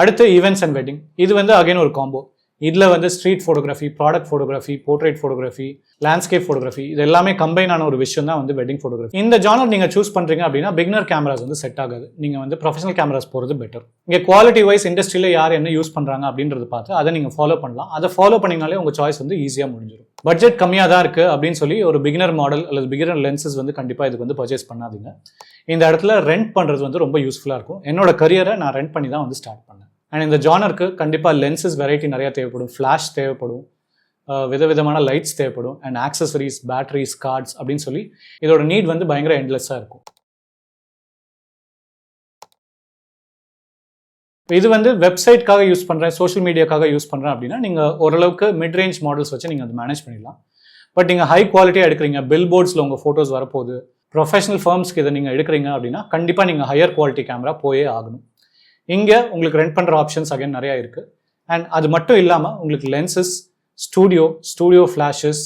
அடுத்து ஈவெண்ட்ஸ் அண்ட் வெட்டிங் இது வந்து அகைன் ஒரு காம்போ இதில் வந்து street photography product photography portrait photography landscape photography இது எல்லாமே கம்பைன் ஆன ஒரு விஷயம் தான் வந்து வெட்டிங் ஃபோட்டோகிராஃபி இந்த ஜானர் நீங்கள் சூஸ் பண்ணுறீங்க அப்படின்னா பிகினர் கேமராஸ் வந்து செட் ஆகாது. நீங்கள் வந்து ப்ரொஃபஷனல் கேமராஸ் போகிறது பெட்டர் இங்கே குவாலிட்டி வைஸ் இண்டஸ்ட்ரியில் யார் என்ன யூஸ் பண்ணுறாங்க அப்படின்றத பார்த்து அதை நீங்கள் ஃபாலோ பண்ணலாம். அதை ஃபாலோ பண்ணிங்கனாலே உங்கள் சாய்ஸ் வந்து ஈஸியாக முடிஞ்சிடும் பட்ஜெட் கம்மியாக தான் இருக்குது அப்படின்னு சொல்லி ஒரு பிகினர் மாடல் அல்லது பிகினர் லென்சஸ் வந்து கண்டிப்பாக இதுக்கு வந்து பர்ச்சேஸ் பண்ணாதீங்க. இந்த இடத்துல ரெண்ட் பண்ணுறது வந்து ரொம்ப யூஸ்ஃபுல்லாக இருக்கும். என்னோட கரியரை நான் ரெண்ட் பண்ணி தான் வந்து ஸ்டார்ட் பண்ணேன். அண்ட் இந்த ஜானருக்கு கண்டிப்பாக லென்சஸ் வெரைட்டி நிறையா தேவைப்படும். ஃப்ளாஷ் தேவைப்படும். விதவிதமான லைட்ஸ் தேவைப்படும். அண்ட் ஆக்சசரிஸ் பேட்டரிஸ் கார்ட்ஸ் அப்படின்னு சொல்லி இதோட நீட் வந்து பயங்கர எண்ட்லெஸ்ஸாக இருக்கும். இது வந்து வெப்சைட்காக யூஸ் பண்ணுறேன் சோஷியல் மீடியாக்காக யூஸ் பண்ணுறேன் அப்படின்னா நீங்கள் ஓரளவுக்கு மிட் ரேஞ்ச் மாடல்ஸ் வச்சு நீங்கள் அதை மேனேஜ் பண்ணிடலாம். பட் நீங்கள் ஹை குவாலிட்டியாக எடுக்கிறீங்க பில் போர்ட்ஸில் உங்கள் ஃபோட்டோஸ் வரப்போகுது ப்ரொஃபஷனல் ஃபர்ம்ஸ்க்கு இதை நீங்கள் எடுக்கிறீங்க அப்படின்னா கண்டிப்பாக நீங்கள் ஹையர் குவாலிட்டி கேமரா போயே ஆகணும். இங்கே உங்களுக்கு ரெண்ட் பண்ணுற ஆப்ஷன்ஸ் அகைன் நிறையா இருக்குது அண்ட் அது மட்டும் இல்லாமல் உங்களுக்கு lenses studio studio flashes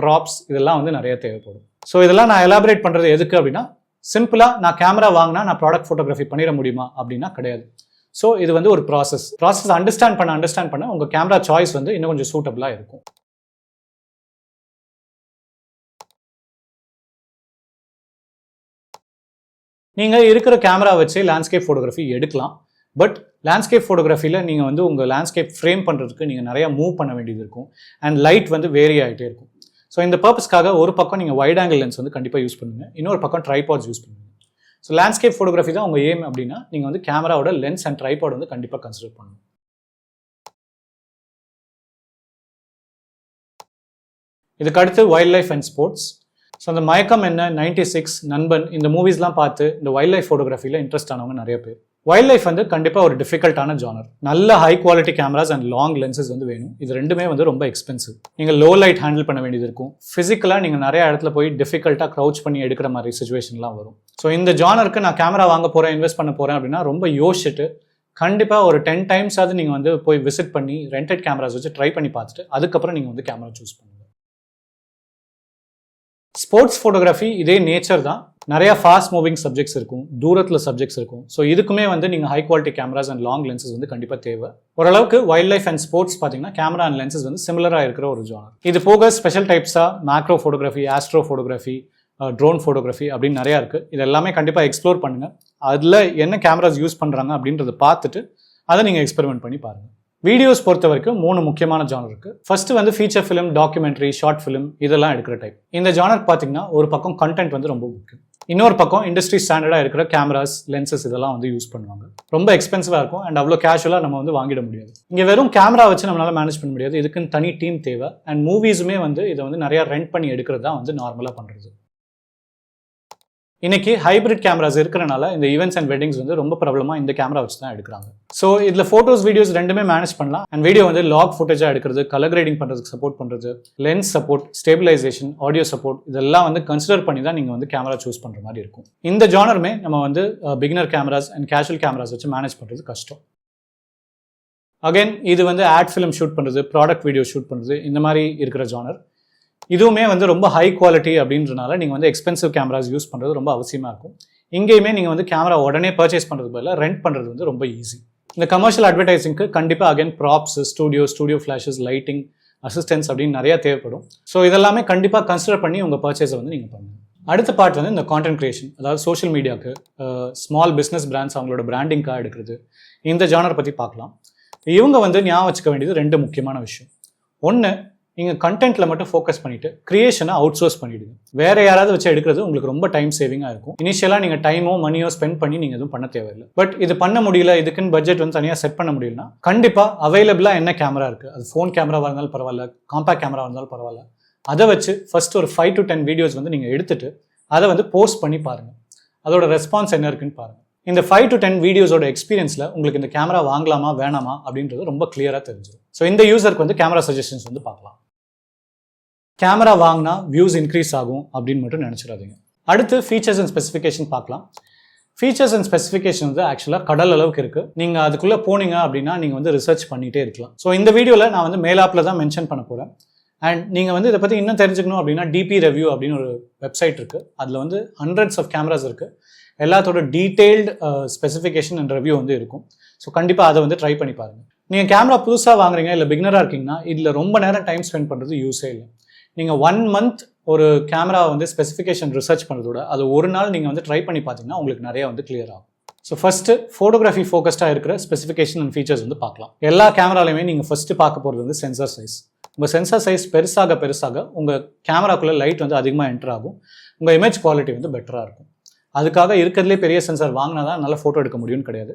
props இதெல்லாம் வந்து நிறைய தேவைப்படும். ஸோ இதெல்லாம் நான் எலாபரேட் பண்ணுறது எதுக்கு அப்படின்னா சிம்பிளாக நான் கேமரா வாங்கினா நான் ப்ராடக்ட் ஃபோட்டோகிராஃபி பண்ணிட முடியுமா அப்படின்னா கிடையாது. ஸோ இது வந்து ஒரு ப்ராசஸ் ப்ராசஸ் அண்டர்ஸ்டாண்ட் பண்ண அண்டர்ஸ்டாண்ட் பண்ண உங்கள் கேமரா சாய்ஸ் வந்து இன்னும் கொஞ்சம் சூட்டபிளாக இருக்கும். நீங்கள் இருக்கிற கேமரா வச்சு லேண்ட்ஸ்கேப் ஃபோட்டோகிராஃபி எடுக்கலாம். பட் லேண்ட்ஸ்கேப் ஃபோட்டோகிராஃபியில் நீங்கள் வந்து உங்கள் லேண்ட்ஸ்கேப் ஃப்ரேம் பண்ணுறதுக்கு நீங்கள் நிறையா மூவ் பண்ண வேண்டியது இருக்கும். அண்ட் லைட் வந்து வேரி ஆகிட்டே இருக்கும். ஸோ இந்த பர்பஸ்க்காக ஒரு பக்கம் நீங்கள் வைட் ஆங்கிள் லென்ஸ் வந்து கண்டிப்பாக யூஸ் பண்ணுங்கள் இன்னொரு பக்கம் ட்ரைபாட்ஸ் யூஸ் பண்ணுங்கள் ஸோ லேண்ட்ஸ்கேப் ஃபோட்டோகிராஃபி தான் உங்கள் ஏம் அப்படின்னா நீங்கள் வந்து கேமராவோட லென்ஸ் அண்ட் ட்ரைபாட் வந்து கண்டிப்பாக கன்சிடர் பண்ணணும் இதுக்கு அடுத்து wildlife and sports so அந்த மயக்கம் என்ன? நைன்டி சிக்ஸ் நண்பன். இந்த மூவிஸ்லாம் பார்த்து இந்த வைல்ட் லைஃப் ஃபோட்டோகிராஃபியில் இன்ட்ரெஸ்ட் ஆனவங்க நிறைய பேர். வைல்ட் லைஃப் வந்து கண்டிப்பாக ஒரு டிஃபிகல்ட்டான ஜானர் நல்ல high quality cameras and long lenses வந்து வேணும். இது ரெண்டுமே வந்து ரொம்ப எக்ஸ்பென்சிவ் நீங்கள் லோ லைட் ஹேண்டில் பண்ண வேண்டியது இருக்கும். ஃபிசிக்கலாக நீங்கள் நிறைய இடத்துல போய் டிஃபிகல்ட்டாக க்ரௌச் பண்ணி எடுக்கிற மாதிரி சுச்சுவேஷன்லாம் வரும். ஸோ இந்த ஜானருக்கு நான் கேமரா வாங்க போகிறேன் இன்வெஸ்ட் பண்ண போகிறேன் அப்படின்னா ரொம்ப யோசிச்சுட்டு கண்டிப்பாக ஒரு டென் டைம்ஸாவது நீங்கள் வந்து போய் விசிட் பண்ணி ரெண்டட் கேமராஸ் வச்சு ட்ரை பண்ணி பார்த்துட்டு அதுக்கப்புறம் நீங்கள் வந்து கேமரா சூஸ் பண்ணுங்கள் ஸ்போர்ட்ஸ் ஃபோட்டோகிராஃபி இதே நேச்சர் தான். நிறைய ஃபாஸ்ட் மூவிங் சப்ஜெக்ட்ஸ் இருக்கும் தூரத்தில் சப்ஜெக்ட்ஸ் இருக்கும். ஸோ இதுக்குமே வந்து நீங்கள் high quality cameras and long lenses வந்து கண்டிப்பாக தேவை. ஓரளவுக்கு வைல்ட் லைஃப் அண்ட் ஸ்போர்ட்ஸ் பார்த்தீங்கன்னா கேமரா அண்ட் லென்சஸ் வந்து சிமிலராக இருக்கிற ஒரு ஜானர் இது போக special டைப்ஸாக macro photography astro photography drone photography அப்படின்னு நிறையா இருக்குது இது எல்லாமே கண்டிப்பாக எக்ஸ்ப்ளோர் பண்ணுங்கள் அதில் என்ன கேமராஸ் யூஸ் பண்ணுறாங்க அப்படின்றத பார்த்துட்டு அதை நீங்கள் எக்ஸ்பெரிமெண்ட் பண்ணி பாருங்கள் வீடியோஸ் பொறுத்த வரைக்கும் மூணு முக்கியமான ஜானர் இருக்கு. ஃபர்ஸ்ட் வந்து feature film documentary short film இதெல்லாம் எடுக்கிற டைப் இந்த ஜானர் பார்த்தீங்கன்னா ஒரு பக்கம் கண்டென்ட் வந்து ரொம்ப முக்கியம். இன்னொரு பக்கம் இண்டஸ்ட்ரி ஸ்டாண்டர்டாக இருக்கிற கேமராஸ் லென்சஸ் இதெல்லாம் வந்து யூஸ் பண்ணுவாங்க. ரொம்ப எக்ஸ்பென்சிவாக இருக்கும் அண்ட் அவ்வளோ கேஷுவலாக நம்ம வந்து வாங்கிட முடியாது. இங்கே வெறும் கேமரா வச்சு நம்மளால் மேனேஜ் பண்ண முடியாது. இதுக்குன்னு தனி டீம் தேவை. அண்ட் மூவிஸுமே வந்து இதை வந்து நிறையா ரெண்ட் பண்ணி எடுக்கிறது தான் வந்து நார்மலாக பண்ணுறது இன்னைக்கு ஹைபிரிட் கேமராஸ் இருக்கிறனால இந்த ஈவெண்ட்ஸ் அண்ட் வெட்டிங்ஸ் வந்து ரொம்ப பிரபலமாக இந்த கேமரா வச்சு தான் எடுக்கிறாங்க. ஸோ இதில் ஃபோட்டோஸ் வீடியோஸ் ரெண்டுமே மேனேஜ் பண்ணலாம். அண்ட் வீடியோ வந்து லாக் ஃபுட்டேஜாக எடுக்கிறது கலர் கிரேடிங் பண்ணுறதுக்கு சப்போர்ட் பண்ணுறது lens support stabilisation audio support இதெல்லாம் வந்து கன்சிடர் பண்ணி தான் நீங்கள் வந்து கேமரா சூஸ் பண்ணுற மாதிரி இருக்கும். இந்த ஜானருமே நம்ம வந்து beginner cameras and casual cameras வச்சு மேனேஜ் பண்ணுறது கஷ்டம். அகைன் இது வந்து ஆட் ஃபிலிம் ஷூட் பண்ணுறது ப்ராடக்ட் வீடியோ ஷூட் பண்ணுறது இந்த மாதிரி இருக்கிற ஜானர் இதுவுமே வந்து ரொம்ப ஹை குவாலிட்டி அப்படின்றனால நீங்கள் வந்து எக்ஸ்பென்சிவ் கேமராஸ் யூஸ் பண்ணுறது ரொம்ப அவசியமாக இருக்கும். இங்கேயுமே நீங்கள் வந்து கேமரா உடனே பர்ச்சேஸ் பண்ணுறது பதிலாக ரெண்ட் பண்ணுறது வந்து ரொம்ப ஈஸி இந்த கமர்ஷியல் அட்வர்டைசிங்க்கு கண்டிப்பாக again props studio studio flashes lighting assistance அப்படின்னு நிறையா தேவைப்படும். ஸோ இதெல்லாமே கண்டிப்பாக கன்சிடர் பண்ணி உங்கள் பர்ச்சேஸை வந்து நீங்கள் பண்ணுங்கள் அடுத்த பார்ட் வந்து இந்த கான்டென்ட் கிரியேஷன் அதாவது சோஷியல் மீடியாவுக்கு ஸ்மால் பிஸ்னஸ் பிராண்ட்ஸ் அவங்களோட பிராண்டிங்காக எடுக்கிறது. இந்த ஜானர் பற்றி பார்க்கலாம். இவங்க வந்து ஞாபகம் வச்சுக்க வேண்டியது ரெண்டு முக்கியமான விஷயம். ஒன்று நீங்கள் கண்டென்ட்டில் மட்டும் ஃபோக்கஸ் பண்ணிவிட்டு க்ரியேஷனை அவுட் சோர்ஸ் பண்ணிவிடுங்க வேறு யாராவது வச்சு எடுக்கிறது உங்களுக்கு ரொம்ப டைம் சேவிங்காக இருக்கும். இனிஷியலாக நீங்கள் டைமோ மணியோ ஸ்பெண்ட் பண்ணி நீங்கள் எதுவும் பண்ண தேவையில்லை. பட் இது பண்ண முடியல இதுக்குன்னு பட்ஜெட் வந்து தனியாக செட் பண்ண முடியலனா கண்டிப்பாக அவைலபிளாக என்ன கேமரா இருக்குது அது ஃபோன் கேமராவாக இருந்தாலும் பரவாயில்ல காம்பேக்ட் கேமரா இருந்தாலும் பரவாயில்ல. அதை வச்சு ஃபஸ்ட் ஒரு ஃபைவ் டு டென் வீடியோஸ் வந்து நீங்கள் எடுத்துகிட்டு அதை வந்து போஸ்ட் பண்ணி பாருங்கள் அதோட ரெஸ்பான்ஸ் என்ன இருக்குன்னு பாருங்கள் இந்த ஃபைவ் டு டென் வீடியோஸோட எக்ஸ்பீரியன்ஸில் உங்களுக்கு இந்த கேமரா வாங்கலாமா வேணாமா அப்படின்றது ரொம்ப கிளியராக தெரிஞ்சிடும் ஸோ இந்த யூசருக்கு வந்து கேமரா சஜஷன்ஸ் வந்து பார்க்கலாம். கேமரா வாங்கினா வியூஸ் இன்க்ரீஸ் ஆகும் அப்படின்னு மட்டும் நினச்சிடாதீங்க. அடுத்து ஃபீச்சர்ஸ் அண்ட் ஸ்பெசிஃபிகேஷன் பார்க்கலாம். ஃபீச்சர்ஸ் அண்ட் ஸ்பெசிஃபிகேஷன் வந்து ஆக்சுவலாக கடல் அளவுக்கு இருக்குது நீங்கள் அதுக்குள்ளே போனீங்க அப்படின்னா நீங்கள் வந்து ரிசர்ச் பண்ணிகிட்டே இருக்கலாம். ஸோ இந்த வீடியோவில் நான் வந்து மேலாப்பில் தான் மென்ஷன் பண்ண போகிறேன் அண்ட் நீங்கள் வந்து இதை பற்றி இன்னும் தெரிஞ்சுக்கணும் அப்படின்னா டிபி ரெவ்யூ அப்படின்னு ஒரு வெப்சைட் இருக்குது அதில் வந்து ஹண்ட்ரட்ஸ் ஆஃப் கேமராஸ் இருக்குது எல்லாத்தோட டீட்டெயில்டு ஸ்பெசிஃபிகேஷன் அண்ட் ரிவ்யூ வந்து இருக்கும். ஸோ கண்டிப்பாக அதை வந்து ட்ரை பண்ணி பாருங்கள் நீங்கள் கேமரா புதுசாக வாங்குறீங்க இல்லை பிகினராக இருக்கீங்கன்னா இதில் ரொம்ப நேரம் டைம் ஸ்பெண்ட் பண்ணுறது யூஸே இல்லை. நீங்கள் ஒன் மந்த் ஒரு கேமரா வந்து ஸ்பெசிஃபிகேஷன் ரிசர்ச் பண்ணுறதோட அது ஒரு நாள் நீங்கள் வந்து ட்ரை பண்ணி பார்த்தீங்கன்னா உங்களுக்கு நிறைய வந்து கிளியர் ஆகும். ஸோ ஃபஸ்ட்டு ஃபோட்டோகிராஃபி ஃபோக்கஸ்டாக இருக்கிற ஸ்பெசிஃபிகேஷன் அண்ட் ஃபீச்சர்ஸ் வந்து பார்க்கலாம். எல்லா கேமராலையுமே நீங்கள் ஃபஸ்ட்டு பார்க்க போகிறது வந்து சென்சார் சைஸ் உங்கள் சென்சார் சைஸ் பெருசாக பெருசாக உங்கள் கேமராக்குள்ளே லைட் வந்து அதிகமாக என்டர் ஆகும். உங்கள் இமேஜ் குவாலிட்டி வந்து பெட்டராக இருக்கும். அதுக்காக இருக்கிறதுலே பெரிய சென்சார் வாங்கினா தான் நல்லா ஃபோட்டோ எடுக்க முடியும்னு கிடையாது.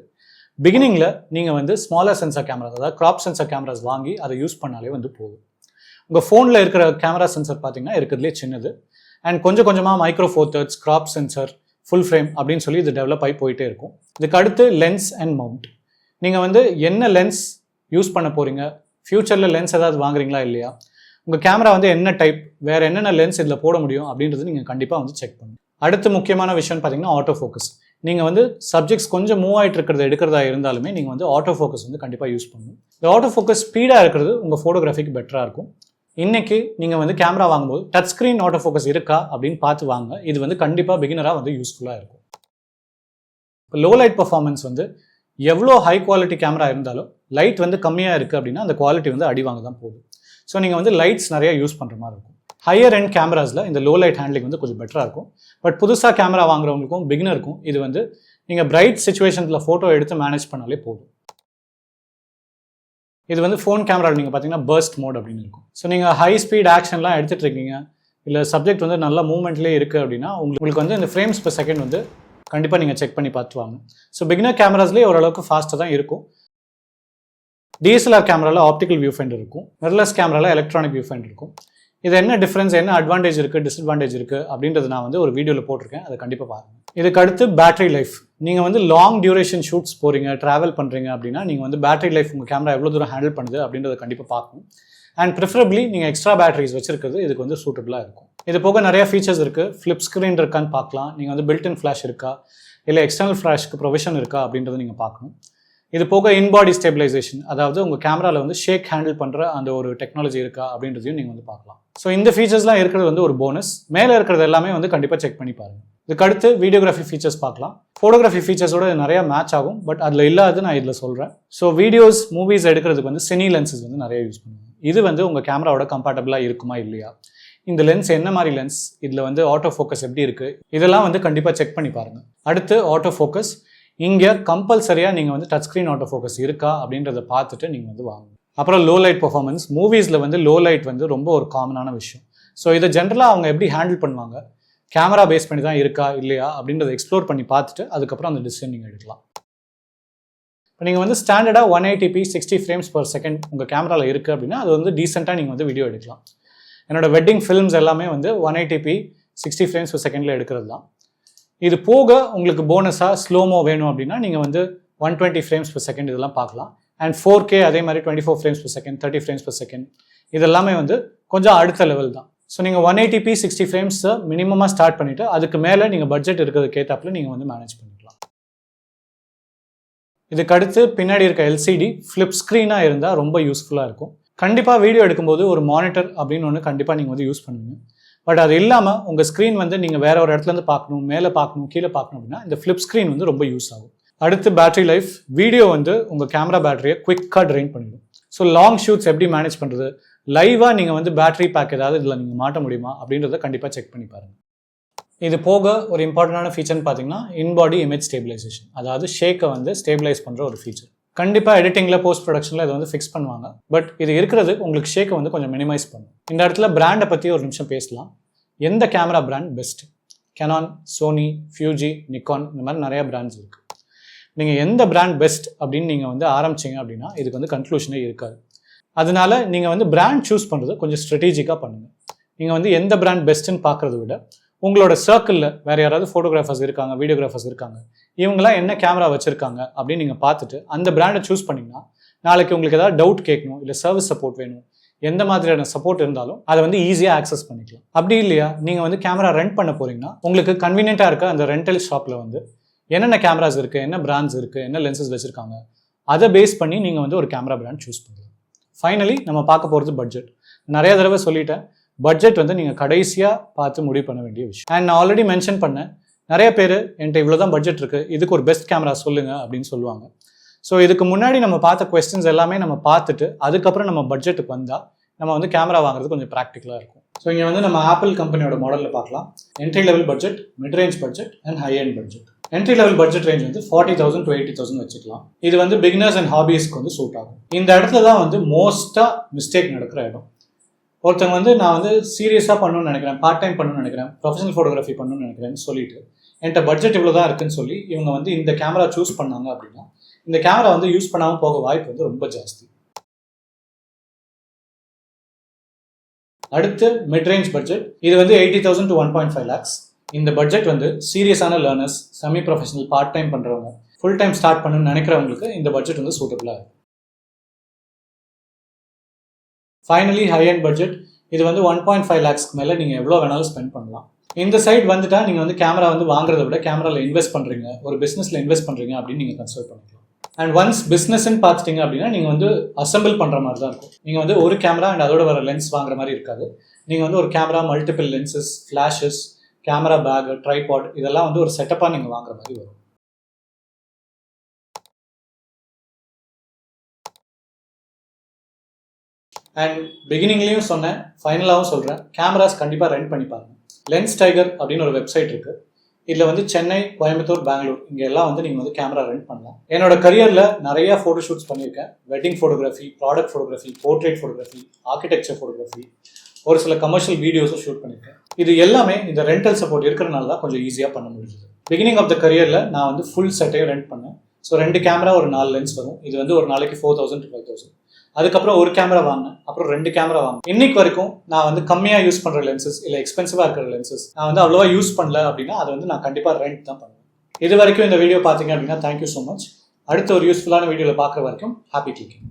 பிகினிங்கில் நீங்கள் வந்து ஸ்மாலர் சென்சார் கேமராஸ் அதாவது க்ராப் சென்சார் கேமராஸ் வாங்கி அதை யூஸ் பண்ணாலே வந்து போகும் உங்கள் ஃபோனில் இருக்கிற கேமரா சென்சர் பார்த்தீங்கன்னா இருக்கிறதுலே சின்னது. அண்ட் கொஞ்சம் கொஞ்சமாக micro four thirds sensor full frame அப்படின்னு சொல்லி இது டெவலப் ஆகி போயிட்டே இருக்கும். இதுக்கு அடுத்து லென்ஸ் அண்ட் மவுண்ட் நீங்கள் வந்து என்ன லென்ஸ் யூஸ் பண்ண போகிறீங்க ஃப்யூச்சரில் லென்ஸ் ஏதாவது வாங்குறீங்களா இல்லையா? உங்கள் கேமரா வந்து என்ன டைப் வேறு என்னென்ன லென்ஸ் இதில் போட முடியும் அப்படின்றது நீங்கள் கண்டிப்பாக வந்து செக் பண்ணணும் அடுத்து முக்கியமான விஷயம்னு பார்த்தீங்கன்னா ஆட்டோ ஃபோக்கஸ் நீங்கள் வந்து சப்ஜெக்ட்ஸ் கொஞ்சம் மூவ் ஆகிட்டு இருக்கிறத எடுக்கிறதா இருந்தாலுமே நீங்கள் வந்து ஆட்டோ ஃபோக்கஸ் வந்து கண்டிப்பாக யூஸ் பண்ணணும் இந்த ஆட்டோ ஃபோக்கஸ் ஸ்பீடாக இருக்கிறது உங்கள் ஃபோட்டோகிராஃபிக்கு பெட்டராக இருக்கும். இன்னைக்கு நீங்கள் வந்து கேமரா வாங்கும்போது டச் ஸ்க்ரீன் ஆட்டோ ஃபோக்கஸ் இருக்கா அப்படின்னு பார்த்து வாங்க. இது வந்து கண்டிப்பாக பிகினராக வந்து யூஸ்ஃபுல்லாக இருக்கும். இப்போ லோ லைட் பர்ஃபார்மன்ஸ் வந்து எவ்வளோ ஹை குவாலிட்டி கேமரா இருந்தாலும் லைட் வந்து கம்மியாக இருக்குது அப்படின்னா அந்த குவாலிட்டி வந்து அடி வாங்க தான் போகுது. ஸோ நீங்கள் வந்து லைட்ஸ் நிறையா யூஸ் பண்ணுற மாதிரி இருக்கும். ஹையர் எண்ட் கேமராஸில் இந்த லோ லைட் ஹேண்ட்லிங் வந்து கொஞ்சம் பெட்டராக இருக்கும். பட் புதுசாக கேமரா வாங்குறவங்களுக்கும் பிகினருக்கும் இது வந்து நீங்கள் பிரைட் சுச்சுவேஷனில் ஃபோட்டோ எடுத்து மேனேஜ் பண்ணாலே போதும். இது வந்து ஃபோன் கேமரா நீங்கள் பார்த்தீங்கன்னா பர்ஸ்ட் மோட் அப்படின்னு இருக்கும். ஸோ நீங்கள் ஹை ஸ்பீட் ஆக்ஷன்லாம் எடுத்துகிட்டு இருக்கீங்க. இல்லை சப்ஜெக்ட் வந்து நல்ல மூவ்மெண்ட்லேயே இருக்குது அப்படின்னா உங்களுக்கு உங்களுக்கு வந்து இந்த ஃப்ரேம்ஸ் per செகண்ட் வந்து கண்டிப்பாக நீங்கள் செக் பண்ணி பார்த்து வாங்க. ஸோ பிகினர் கேமராஸ்லேயே ஓரளவுக்கு ஃபாஸ்ட்டாக தான் இருக்கும். டிஎஸ்எல்ஆர் கேமராவில் ஆப்டிக்கல் வியூ ஃபைண்ட் இருக்கும். மிரர்லெஸ் கேமராவில் எலக்ட்ரானிக் வியூ ஃபைண்ட் இருக்கும். இது என்ன டிஃப்ரென்ஸ் என்ன அட்வான்டேஜ் இருக்குது டிஸ்அட்வான்டேஜ் இருக்குது அப்படின்றது நான் வந்து ஒரு வீடியோவில் போட்டிருக்கேன். அதை கண்டிப்பாக பாருங்கள் இதுக்கு அடுத்து பேட்டரி லைஃப் நீங்கள் வந்து லாங் டியூரேஷன் ஷூட்ஸ் போகிறீங்க ட்ராவல் பண்ணுறீங்க அப்படின்னா நீங்கள் வந்து பேட்டரி லைஃப் உங்கள் கேமரா எவ்வளோ தூரம் ஹேண்டில் பண்ணுது அப்படின்றத கண்டிப்பாக பார்க்கணும். அண்ட் ப்ரிஃபரபிளி நீங்கள் எக்ஸ்ட்ரா பேட்டரிஸ் வச்சிருக்கிறது இதுக்கு வந்து சூட்டபுளாக இருக்கும். இது போக நிறைய ஃபீச்சர்ஸ் இருக்குது ஃப்ளிப் ஸ்க்ரீன் இருக்கான்னு பார்க்கலாம். நீங்கள் வந்து பில்ட் இன் ஃப்ளாஷ் இருக்கா? இல்லை எக்ஸ்டர்னல் ஃப்ளாஷ்க்கு ப்ரொவிஷன் இருக்கா அப்படின்றத நீங்கள் பார்க்கணும். இது போக இன்பாடி ஸ்டெபிலைசேஷன் அதாவது உங்கள் கேமராவில் வந்து ஷேக் ஹேண்டில் பண்ணுற அந்த ஒரு டெக்னாலஜி இருக்கா அப்படின்றதையும் நீங்கள் வந்து பார்க்கலாம். ஸோ இந்த ஃபீச்சர்ஸ்லாம் இருக்கிறது வந்து ஒரு போனஸ் மேலே இருக்கிறது எல்லாமே வந்து கண்டிப்பாக செக் பண்ணி பாருங்கள் இதுக்கு அடுத்து வீடியோகிராஃபி ஃபீச்சர்ஸ் பார்க்கலாம். ஃபோட்டோகிராஃபி ஃபீச்சர்ஸோட நிறையா நிறைய மேட்ச் ஆகும் பட் அதில் இல்லாதது நான் இதில் சொல்கிறேன் ஸோ வீடியோஸ் மூவிஸ் எடுக்கிறதுக்கு வந்து சினி லென்சஸ் வந்து நிறைய யூஸ் பண்ணுவாங்க இது வந்து உங்கள் கேமராவோட கம்ஃபர்டபுளாக இருக்குமா இல்லையா? இந்த லென்ஸ் என்ன மாதிரி லென்ஸ் இதில் வந்து ஆட்டோ ஃபோக்கஸ் எப்படி இருக்குது இதெல்லாம் வந்து கண்டிப்பாக செக் பண்ணி பாருங்கள் அடுத்து ஆட்டோ ஃபோக்கஸ் இங்கே கம்பல்சரியாக நீங்கள் வந்து டச் ஸ்க்ரீன் ஆட்டோ ஃபோக்கஸ் இருக்கா அப்படின்றத பார்த்துட்டு நீங்கள் வந்து வாங்கணும். அப்புறம் லோ லைட் பர்ஃபார்மன்ஸ் மூவிஸில் வந்து லோ லைட் வந்து ரொம்ப ஒரு காமனான விஷயம். ஸோ இதை ஜென்ரலாக அவங்க எப்படி ஹேண்டில் பண்ணுவாங்க? கேமரா பேஸ் பண்ணி தான் இருக்கா இல்லையா அப்படின்றத எக்ஸ்ப்ளோர் பண்ணி பார்த்துட்டு அதுக்கப்புறம் அந்த டிசிஷன் நீங்கள் எடுக்கலாம். இப்போ நீங்கள் வந்து ஸ்டாண்டர்டாக one eighty p sixty frames per second உங்கள் கேமராவில் இருக்குது அப்படின்னா அது வந்து டீசெண்டாக நீங்கள் வந்து வீடியோ எடுக்கலாம். என்னோட வெட்டிங் ஃபிலிம்ஸ் எல்லாமே வந்து one eighty p sixty frames per செகண்டில் எடுக்கிறது தான். இது போக உங்களுக்கு போனஸாக ஸ்லோமோ வேணும் அப்படின்னா நீங்கள் வந்து one twenty frames per second இதெல்லாம் பார்க்கலாம். அண்ட் ஃபோர் கே அதே மாதிரி twenty four frames per second thirty frames per second இதெல்லாமே வந்து கொஞ்சம் அடுத்த லெவல் தான். ஸோ நீங்கள் ஒன் எயிட்டி பி சிக்ஸ்டி ஃப்ரேம்ஸை மினிமமாக ஸ்டார்ட் பண்ணிவிட்டு அதுக்கு மேலே நீங்கள் பட்ஜெட் இருக்கிறதுக்கு ஏற்றாப்புல நீங்கள் வந்து மேனேஜ் பண்ணிக்கலாம். இதுக்கு அடுத்து பின்னாடி இருக்க எல்சிடி ஃப்ளிப் ஸ்க்ரீனாக இருந்தால் ரொம்ப யூஸ்ஃபுல்லாக இருக்கும். கண்டிப்பாக வீடியோ எடுக்கும்போது ஒரு மானிட்டர் அப்படின்னு ஒன்று கண்டிப்பாக நீங்கள் வந்து யூஸ் பண்ணுவீங்க பட் அது இல்லாமல் உங்கள் ஸ்க்ரீன் வந்து நீங்கள் வேற ஒரு இடத்துல இருந்து பார்க்கணும் மேலே பார்க்கணும் கீழே பார்க்கணும் அப்படின்னா இந்த ஃப்ளிப் ஸ்க்ரீன் வந்து ரொம்ப யூஸ் ஆகும். அடுத்து பேட்டரி லைஃப் வீடியோ வந்து உங்கள் கேமரா பேட்டரியை குவிக்காக ட்ரெயின் பண்ணிடும். ஸோ லாங் ஷூட்ஸ் எப்படி மேனேஜ் பண்ணுறது லைவாக நீங்கள் வந்து பேட்டரி பேக் ஏதாவது இதில் நீங்கள் மாட்ட முடியுமா? அப்படின்றத கண்டிப்பாக செக் பண்ணி பாருங்கள் இது போக ஒரு இம்பார்ட்டண்டான ஃபீச்சர்னு பார்த்தீங்கன்னா இன்பாடி இமேஜ் ஸ்டேபிளைசேஷன் அதாவது ஷேக்கை வந்து ஸ்டேபிளைஸ் பண்ணுற ஒரு ஃபீச்சர் கண்டிப்பாக எடிட்டிங்கில் போஸ்ட் ப்ரொடக்ஷனில் இதை வந்து ஃபிக்ஸ் பண்ணுவாங்க. பட் இது இருக்கிறது உங்களுக்கு ஷேக்கை வந்து கொஞ்சம் மினிமைஸ் பண்ணும். இந்த இடத்துல பிராண்டை பற்றி ஒரு நிமிஷம் பேசலாம். எந்த camera brand best Canon Sony Fuji Nikon இந்த மாதிரி நிறைய பிராண்ட்ஸ் இருக்குது நீங்கள் எந்த பிராண்ட் பெஸ்ட் அப்படின்னு நீங்கள் வந்து ஆரம்பிச்சீங்க அப்படின்னா இதுக்கு வந்து கன்க்ளூஷனே இருக்காது. அதனால நீங்கள் வந்து பிராண்ட் சூஸ் பண்ணுறது கொஞ்சம் ஸ்ட்ராட்டஜிக்காக பண்ணுங்கள் நீங்கள் வந்து எந்த பிராண்ட் பெஸ்ட்டுன்னு பார்க்குறத விட உங்களோட சர்க்கிளில் வேறு யாராவது ஃபோட்டோகிராஃபர்ஸ் இருக்காங்க வீடியோகிராஃபர்ஸ் இருக்காங்க இவங்கெல்லாம் என்ன கேமரா வச்சுருக்காங்க அப்படின்னு நீங்கள் பார்த்துட்டு அந்த பிராண்டை சூஸ் பண்ணிங்கன்னா நாளைக்கு உங்களுக்கு ஏதாவது டவுட் கேட்கணும் இல்லை சர்வீஸ் சப்போர்ட் வேணும் எந்த மாதிரியான சப்போர்ட் இருந்தாலும் அதை வந்து ஈஸியாக ஆக்சஸ் பண்ணிக்கலாம். அப்படி இல்லையா? நீங்கள் வந்து கேமரா ரெண்ட் பண்ண போறீங்கன்னா உங்களுக்கு கன்வீனியண்ட்டாக இருக்க அந்த ரெண்டல் ஷாப்பில் வந்து என்னென்ன கேமராஸ் இருக்குது என்ன பிராண்ட்ஸ் இருக்குது என்ன லென்சஸ் வச்சுருக்காங்க அதை பேஸ் பண்ணி நீங்கள் வந்து ஒரு கேமரா பிராண்ட் சூஸ் பண்ணலாம். ஃபைனலி நம்ம பார்க்க போகிறது பட்ஜெட் நிறைய தடவை சொல்லிட்டேன் பட்ஜெட் வந்து நீங்கள் கடைசியாக பார்த்து முடிவு பண்ண வேண்டிய விஷயம். அண்ட் நான் ஆல்ரெடி மென்ஷன் பண்ணேன் நிறைய பேர் என்கிட்ட இவ்வளோ தான் பட்ஜெட் இருக்குது இதுக்கு ஒரு பெஸ்ட் கேமரா சொல்லுங்கள் அப்படின்னு சொல்லுவாங்க. ஸோ இதுக்கு முன்னாடி நம்ம பார்த்த கொஸ்டின்ஸ் எல்லாமே நம்ம பார்த்துட்டு அதுக்கப்புறம் நம்ம பட்ஜெட்டுக்கு வந்தால் நம்ம வந்து கேமரா வாங்குறது கொஞ்சம் ப்ராக்டிக்கலாக இருக்கும். ஸோ இங்கே வந்து நம்ம ஆப்பிள் கம்பெனியோட மாடலில் பார்க்கலாம். Entry level budget mid range budget and high and budget entry level budget range வந்து forty thousand to eighty thousand வச்சுக்கலாம். இது வந்து பிகினர்ஸ் அண்ட் ஹாபீஸ்க்கு வந்து சூட் ஆகும். இந்த இடத்துல தான் வந்து மோஸ்ட்டாக மிஸ்டேக் நடக்கிற இடம். ஒருத்தவங்க வந்து நான் வந்து சீரியஸாக பண்ணணும்னு நினைக்கிறேன் பார்ட் டைம் பண்ணணும்னு நினைக்கிறேன் ப்ரொஃபஷனல் ஃபோட்டோகிராஃபி பண்ணணும்னு நினைக்கிறேன்னு சொல்லிட்டு என்கிட்ட பட்ஜெட் இவ்வளோ தான் இருக்குன்னு சொல்லி இவங்க வந்து இந்த கேமரா சூஸ் பண்ணாங்க அப்படின்னா இந்த கேமரா வந்து யூஸ் பண்ணாமல் போக வாய்ப்பு வந்து ரொம்ப ஜாஸ்தி. அடுத்து மிட் ரேஞ்ச் பட்ஜெட் இது வந்து eighty thousand to one point five lakhs இந்த பட்ஜெட் வந்து சீரியஸான learners semi professional part time பண்ணுறவங்க ஃபுல் டைம் ஸ்டார்ட் பண்ணணும்னு நினைக்கிறவங்களுக்கு இந்த பட்ஜெட் வந்து சூட்டபிளாக இருக்கும் ஃபைனலி ஹை அண்ட் பட்ஜெட் இது வந்து ஒன் பாயிண்ட் ஃபைவ் லேக்ஸ்க்கு மேலே நீங்கள் எவ்வளோ வேணாலும் ஸ்பெண்ட் பண்ணலாம். இந்த சைட் வந்துட்டால் நீங்கள் வந்து கேமரா வந்து வாங்குறத விட கேமராவில் இன்வெஸ்ட் பண்ணுறீங்க ஒரு பிஸ்னஸில் இன்வெஸ்ட் பண்ணுறீங்க அப்படின்னு நீங்கள் கன்சல்ட் பண்ணுங்கள் அண்ட் ஒன்ஸ் பிஸ்னஸ்ன்னு பார்த்துட்டீங்க அப்படின்னா நீங்கள் வந்து அசம்பிள் பண்ணுற மாதிரி தான் இருக்கும். நீங்கள் வந்து ஒரு கேமரா அண்ட் அதோட வர லென்ஸ் வாங்குற மாதிரி இருக்காது. நீங்கள் வந்து ஒரு camera multiple lenses flashes camera bag tripod இதெல்லாம் வந்து ஒரு செட்டப்பாக நீங்கள் வாங்குற மாதிரி வரும். அண்ட் பிகினிங்லேயும் சொன்னேன் ஃபைனலாகவும் சொல்கிறேன் கேமராஸ் கண்டிப்பாக ரெண்ட் பண்ணி பாருங்கள் லென்ஸ் டைகர் அப்படின்னு ஒரு வெப்சைட் இருக்குது இதில் வந்து சென்னை கோயம்புத்தூர் பெங்களூர் இங்கே எல்லாம் வந்து நீங்கள் வந்து கேமரா ரெண்ட் பண்ணலாம். என்னோட கரியரில் நிறைய ஃபோட்டோ ஷூட்ஸ் பண்ணியிருக்கேன். Wedding photography product photography portrait photography architecture photography ஒரு சில கமர்ஷியல் வீடியோஸும் ஷூட் பண்ணியிருக்கேன். இது எல்லாமே இந்த ரெண்டல் சப்போர்ட் இருக்கிறனால தான் கொஞ்சம் ஈஸியாக பண்ண முடியுது பிகினிங் ஆஃப் த கரியரில் நான் வந்து ஃபுல் செட்டையும் ரெண்ட் பண்ணேன். ஸோ ரெண்டு கேமரா ஒரு நாலு லென்ஸ் வரும். இது வந்து ஒரு நாளைக்கு four thousand to five thousand அதுக்கப்புறம் ஒரு கேமரா வாங்கினேன். அப்புறம் ரெண்டு கேமரா வாங்கினேன். இன்னைக்கு வரைக்கும் நான் வந்து கம்மியாக யூஸ் பண்ணுற லென்சஸ் இல்லை எக்ஸ்பென்சிவாக இருக்கிற லென்சஸ் நான் வந்து அவ்வளோவா யூஸ் பண்ணல அப்படின்னா அதை வந்து நான் கண்டிப்பாக ரெண்ட் தான் பண்ணுவேன். இது வரைக்கும் இந்த வீடியோ பார்த்தீங்க அப்படின்னா தேங்க்யூ ஸோ மச் அடுத்த ஒரு யூஸ்ஃபுல்லான வீடியோவில் பார்க்குற வரைக்கும் ஹாப்பி கிளிக்கிங்